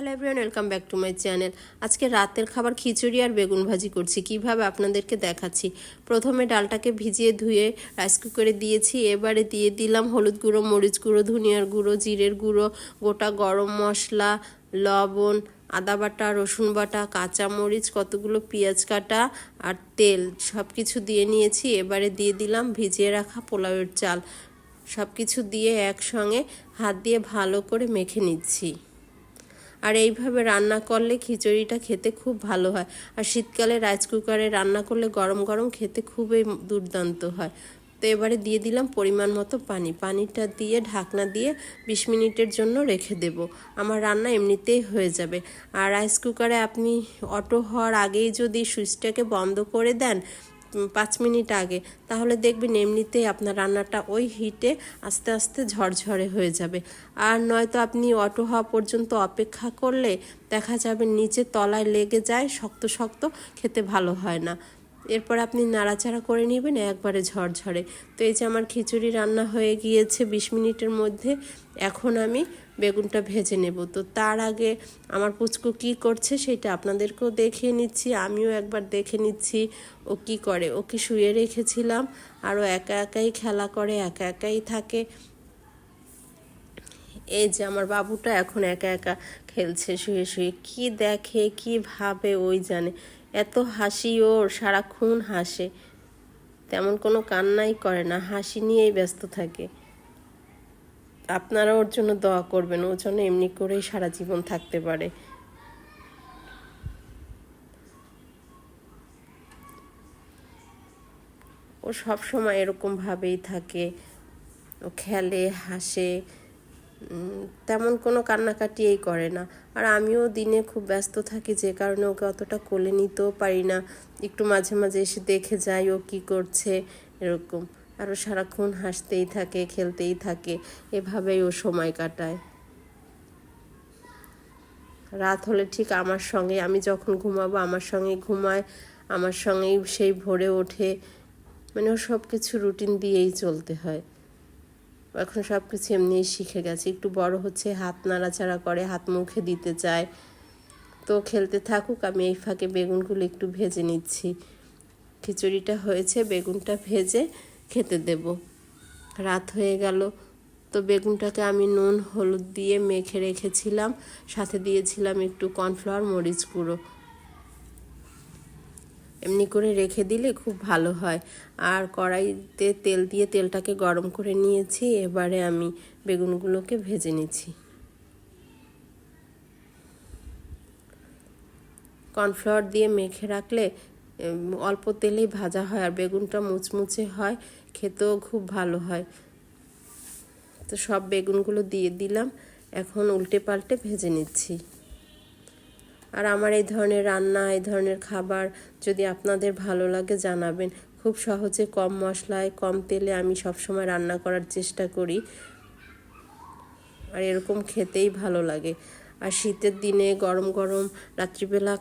Hello everyone welcome back to my channel আজকে রাতের খাবার খিচুড়ি আর বেগুন ভাজি করছি। কীভাবে আপনাদেরকে দেখাচ্ছি? প্রথমে ডালটাকে ভিজিয়ে ধুয়ে রাইস কুকারে দিয়েছি। এবারে দিয়ে দিলাম হলুদ গুঁড়ো, মরিচ গুঁড়ো, ধনিয়ার গুঁড়ো, জিরের গুঁড়ো, গোটা গরম মশলা, লবণ, আদা বাটা, রসুন বাটা, কাঁচা মরিচ, কতগুলো পেঁয়াজ কাটা আর তেল সব কিছু দিয়ে নিয়েছি। এবারে দিয়ে দিলাম ভিজিয়ে রাখা পোলাওয়ের চাল। সব কিছু দিয়ে একসঙ্গে হাত দিয়ে ভালো করে মেখে নিচ্ছি। আর এইভাবে রান্না করলে খিচুড়িটা খেতে খুব ভালো হয়। আর শীতকালে রাইস কুকারে রান্না করলে গরম গরম খেতে খুবই দুর্দান্ত হয়। তো এবারে দিয়ে দিলাম পরিমাণ মতো পানি। পানিটা দিয়ে, ঢাকনা দিয়ে বিশ মিনিটের জন্য রেখে দেব। আমার রান্না এমনিতেই হয়ে যাবে। আর রাইস কুকারে আপনি অটো হওয়ার আগেই যদি সুইচটাকে বন্ধ করে দেন পাঁচ মিনিট আগে, তাহলে দেখবেন এমনিতেই আপনার রান্নাটা ওই হিটে আস্তে আস্তে ঝরঝরে হয়ে যাবে। আর নয়তো আপনি অটো হওয়া পর্যন্ত অপেক্ষা করলে দেখা যাবে নিচে তলায় লেগে যায়, শক্ত শক্ত, খেতে ভালো হয় না। এরপর আপনি নাড়াচাড়া করে নেবেন, একবারে ঝরঝরে। তো এই যে আমার খিচুড়ি রান্না হয়ে গিয়েছে বিশ মিনিটের মধ্যে, এখন আমি বেগুনটা ভেজে নেব। তো তার আগে আমার পুচকু কি করছে সেটা আপনাদেরকেও দেখিয়ে নিচ্ছি, আমিও একবার দেখে নিচ্ছি ও কি করে। ওকে শুয়ে রেখেছিলাম, আর ও একা একাই খেলা করে, একা একাই থাকে। এই যে আমার বাবুটা এখন একা একা খেলছে, শুয়ে শুয়ে। কি দেখে, কি ভাবে, ওই জানে। এত হাসি ওর, সারাক্ষণ হাসে। তেমন কোনো কান্নাই করে না, হাসি নিয়েই ব্যস্ত থাকে। আপনারা ওর জন্য দোয়া করবেন। ওর জন্য এমনি করেই সারা জীবন থাকতে পারে। ও সব সময় এরকম ভাবেই থাকে। ও খেলে, হাসে তেমন কোনো কান্নাকাটিই করে না। আর আমিও দিনে খুব ব্যস্ত থাকি, যে কারণে ওকে অতটা কোলে নিতেও পারি না। একটু মাঝে মাঝে এসে দেখে যাই ও কী করছে, এরকম। আরও সারাক্ষণ হাসতেই থাকে, খেলতেই থাকে, এভাবেই ও সময় কাটায়। রাত হলে ঠিক আমার সঙ্গে, আমি যখন ঘুমাবো আমার সঙ্গে ঘুমায়, আমার সঙ্গেই সেই ভোরে ওঠে। মানে ও সব কিছু রুটিন দিয়েই চলতে হয়। এখন সব কিছু এমনিই শিখে গেছে। একটু বড় হচ্ছে, হাত নাড়াচাড়া করে, হাত মুখে দিতে চায়। তো খেলতে থাকুক, আমি এই ফাঁকে বেগুনগুলো একটু ভেজে নিচ্ছি। খিচুড়িটা হয়েছে, বেগুনটা ভেজে খেতে দেব। রাত হয়ে গেল। তো বেগুনটাকে আমি নুন, হলুদ দিয়ে মেখে রেখেছিলাম। সাথে দিয়েছিলাম একটু কর্নফ্লাওয়ার, মরিচ গুঁড়ো। এমনি করে রেখে দিলে খুব ভালো হয়। আর কড়াইতে তেল দিয়ে তেলটাকে গরম করে নিয়েছি। এবারে আমি বেগুনগুলোকে ভেজে নিচ্ছি। কর্নফ্লাওয়ার দিয়ে মেখে রাখলে অল্প তেলেই ভাজা হয় আর বেগুনটা মুচমুচে হয়, খেতেও খুব ভালো হয়। তো সব বেগুনগুলো দিয়ে দিলাম, এখন উল্টে পাল্টে ভেজে নিচ্ছি। আর আমার এই ধরনের রান্না, এই ধরনের খাবার যদি আপনাদের ভালো লাগে জানাবেন। খুব সহজে কম মশলায়, কম তেলে আমি সবসময় রান্না করার চেষ্টা করি। আর এরকম খেতেই ভালো লাগে। আর শীতের দিনে গরম গরম রাত্রিবেলা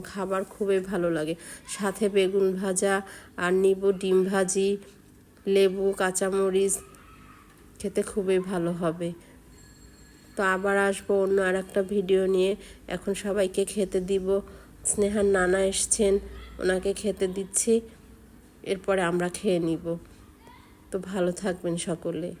খাবার খুবই ভালো লাগে। সাথে বেগুন ভাজা আর নিব ডিম ভাজি, লেবু, কাঁচামরিচ, খেতে খুবই ভালো হবে। তো আবার আসব অন্য আর একটা ভিডিও নিয়ে। এখন সবাইকে খেতে দিব। স্নেহার নানা এসছেন, ওনাকে খেতে দিচ্ছি। এরপরে আমরা খেয়ে নিব। তো ভালো থাকবেন সকলে।